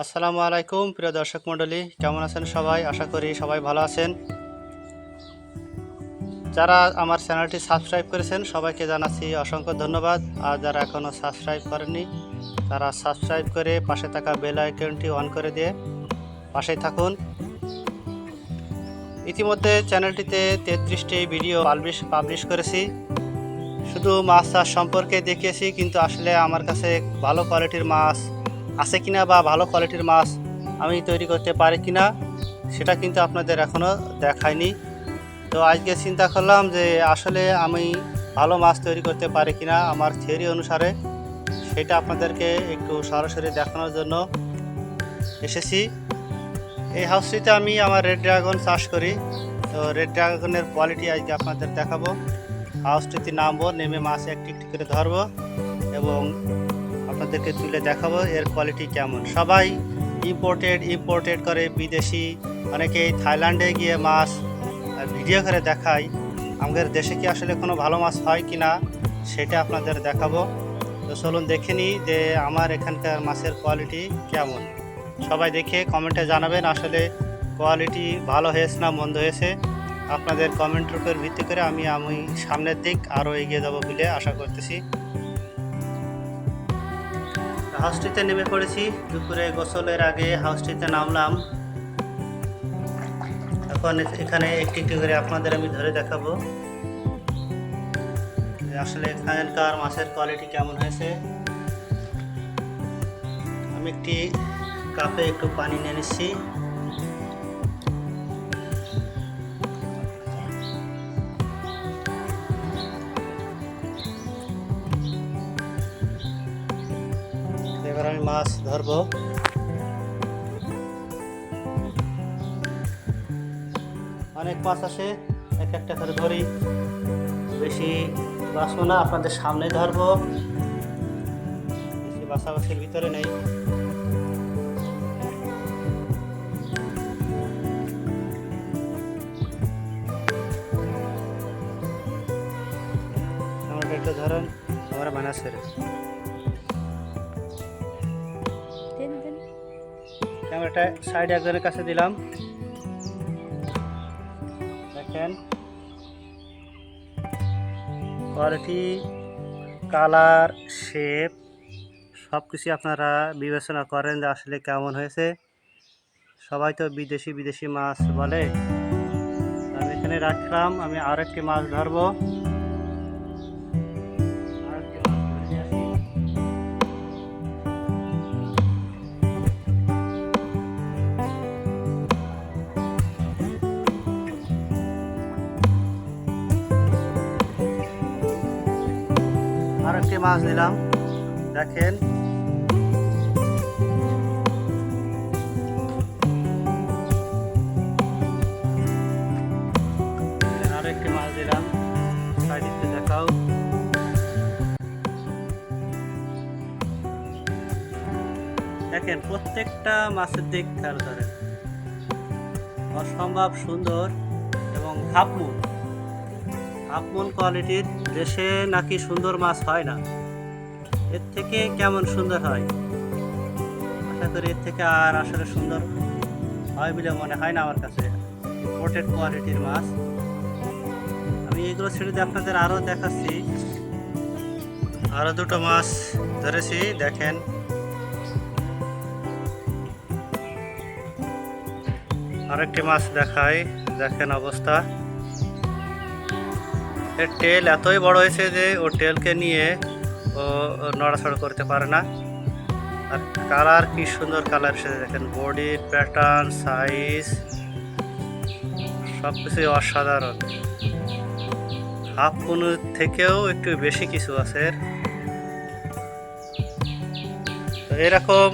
আসসালামু আলাইকুম, প্রিয় দর্শক মণ্ডলী, কেমন আছেন সবাই? আশা করি সবাই ভালো আছেন। যারা আমার চ্যানেলটি সাবস্ক্রাইব করেছেন, সবাইকে জানাচ্ছি অসংখ্য ধন্যবাদ। আর যারা এখনও সাবস্ক্রাইব করেননি, তারা সাবস্ক্রাইব করে পাশে থাকা বেল আইকনটি অন করে দিয়ে পাশেই থাকুন। ইতিমধ্যে চ্যানেলটিতে তেত্রিশটি ভিডিও পাবলিশ পাবলিশ করেছি। শুধু মাছ চাষ সম্পর্কে দেখিয়েছি, কিন্তু আসলে আমার কাছে ভালো কোয়ালিটির মাছ আছে কিনা বা ভালো কোয়ালিটির মাছ আমি তৈরি করতে পারি কিনা, সেটা কিন্তু আপনাদের এখনও দেখায়নি তো আজকে চিন্তা করলাম যে আসলে আমি ভালো মাছ তৈরি করতে পারি কিনা, আমার থিওরি অনুসারে সেটা আপনাদেরকে একটু সরাসরি দেখানোর জন্য এসেছি। এই হাউসটিতে আমি আমার রেড ড্রাগন চাষ করি। তো রেড ড্রাগনের কোয়ালিটি আজকে আপনাদের দেখাবো। হাউসটিতে নামবো, নেমে মাছ একটি একটি করে ধরবো এবং আপনাদেরকে তুলে দেখাবো এর কোয়ালিটি কেমন। সবাই ইম্পোর্টেড ইম্পোর্টেড করে বিদেশি, অনেকেই থাইল্যান্ডে গিয়ে মাছ ভিডিও করে দেখায়। আমাদের দেশে কি আসলে কোনো ভালো মাছ হয় কি না সেটা আপনাদের দেখাবো। তো চলুন দেখে নিই যে আমার এখানকার মাছের কোয়ালিটি কেমন। সবাই দেখে কমেন্টে জানাবেন আসলে কোয়ালিটি ভালো হয়েছে না মন্দ হয়েছে। আপনাদের কমেন্টের উপর ভিত্তি করে আমি আমি সামনের দিক আরও এগিয়ে যাব বলে আশা করতেছি। হাউসটিতে নেমে পড়েছি। দুপুরে গোসলের আগে হাউসটিতে নামলাম। এখন এখানে একটি একটি করে আপনাদের আমি ধরে দেখাবো। আসলে এখানকার মাছের কোয়ালিটি কেমন হয়েছে? আমি একটি কাপে একটু পানি নিয়ে নিচ্ছি। মাছ ধরবো। অনেক মাছ আসে এক একটা করে ধরি। বেশি বাঁচবো না, আপনাদের সামনে ধরবো। বেশি বাসাবাসির ভিতরে নেই। একটু ধরেন, আমার মানাসের ক্যামেরাটা সাইডে একজনের কাছে দিলাম। দেখেন। কোয়ালিটি কালার শেপ সব কিছু আপনারা বিবেচনা করেন যে আসলে কেমন হয়েছে। সবাই তো বিদেশি বিদেশি মাছ বলে। আমি এখানে রাখলাম, আমি আর একটি মাছ ধরবো। মাছ দিলাম দেখেন। আর মাছ দিলাম দেখাও। দেখেন, প্রত্যেকটা মাছের দিক খেয়াল করেন। অসম্ভব সুন্দর এবং হাফমুন আপমন কোয়ালিটির দেশে নাকি সুন্দর মাছ হয় না? এর থেকে কেমন সুন্দর হয়? আশা করি এর থেকে আর আসলে সুন্দর হয় বলে মনে হয় না আমার কাছে। ইম্পোর্টেড কোয়ালিটির মাছ। আমি এগুলো ছেড়ে দিয়ে আপনাদের আরও দেখাচ্ছি। আরও দুটো মাছ ধরেছি, দেখেন। আরেকটি মাছ দেখাই, দেখেন অবস্থা। এর টেল এতই বড় হয়েছে যে ও টেলকে নিয়ে ও নড়াচড়া করতে পারে না। আর কালার কি সুন্দর কালার এসেছে দেখেন বডির প্যাটার্ন, সাইজ সব কিছুই অসাধারণ। হাফ পনুর থেকেও একটু বেশি কিছু আছে। এরকম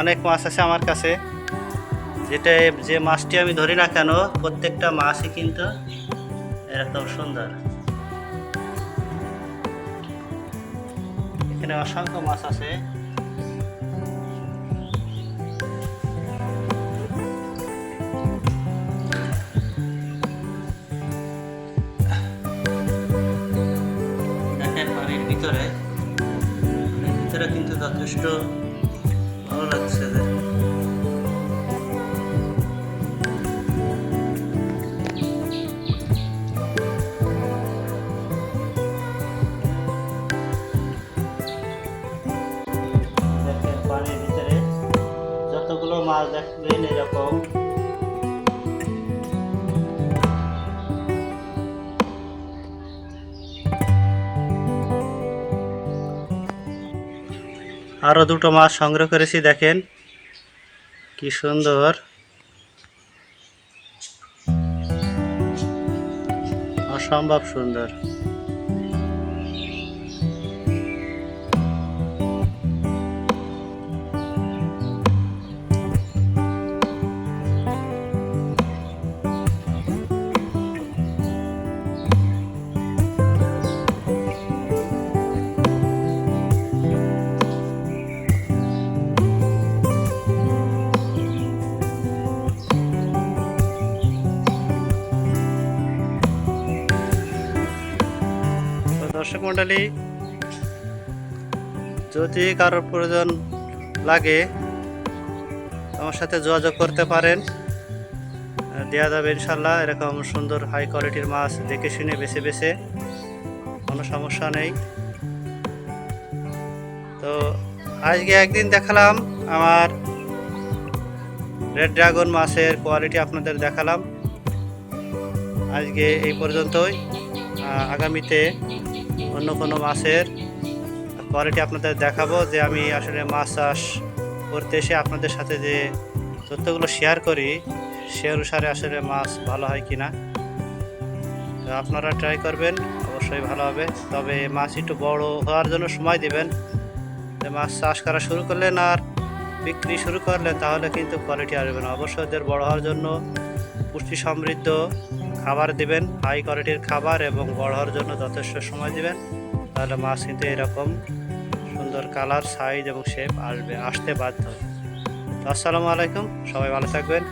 অনেক মাছ আছে আমার কাছে। যেটা যে মাছটি আমি ধরি না কেন, প্রত্যেকটা মাছই কিন্তু এরকম সুন্দর। এখানে অসংখ্য মাছ আছে। ভিতরে। ভিতরে কিন্তু যথেষ্ট মাছ দেখবেন এরকম। আরও দুটো মাছ সংগ্রহ করেছি দেখেন। কি সুন্দর। অসম্ভব সুন্দর। দর্শক মণ্ডলী যদি কারোর প্রয়োজন লাগে আমার সাথে যোগাযোগ করতে পারেন। দেওয়া যাবে ইনশাল্লাহ এরকম সুন্দর হাই কোয়ালিটির মাছ দেখে শুনে, বেছে বেছে, কোনো সমস্যা নেই। তো আজকে একদিন দেখালাম আমার রেড ড্রাগন মাছের কোয়ালিটি আপনাদের দেখালাম। আজকে এই পর্যন্তই। আগামীতে অন্য কোনো মাছের। কোয়ালিটি আপনাদের দেখাবো যে আমি আসলে মাছ চাষ করতে এসে আপনাদের সাথে যে তথ্যগুলো শেয়ার করি, সে অনুসারে আসলে মাছ ভালো হয় কি না আপনারা ট্রাই করবেন, অবশ্যই ভালো হবে। তবে মাছ একটু বড় হওয়ার জন্য সময় দেবেন। মাছ চাষ করা শুরু করলেন আর বিক্রি শুরু করলেন, তাহলে কিন্তু কোয়ালিটি আসবে না। অবশ্যই ওদের বড় হওয়ার জন্য পুষ্টি সমৃদ্ধ খাবার দিবেন হাই কোয়ালিটির খাবার এবং বড় হওয়ার জন্য যথেষ্ট সময় দিবেন তাহলে মাছ কিন্তু এরকম সুন্দর কালার সাইজ এবং শেপ আসবে, আসতে বাধ্য আসসালামু আলাইকুম, সবাই ভালো থাকবেন।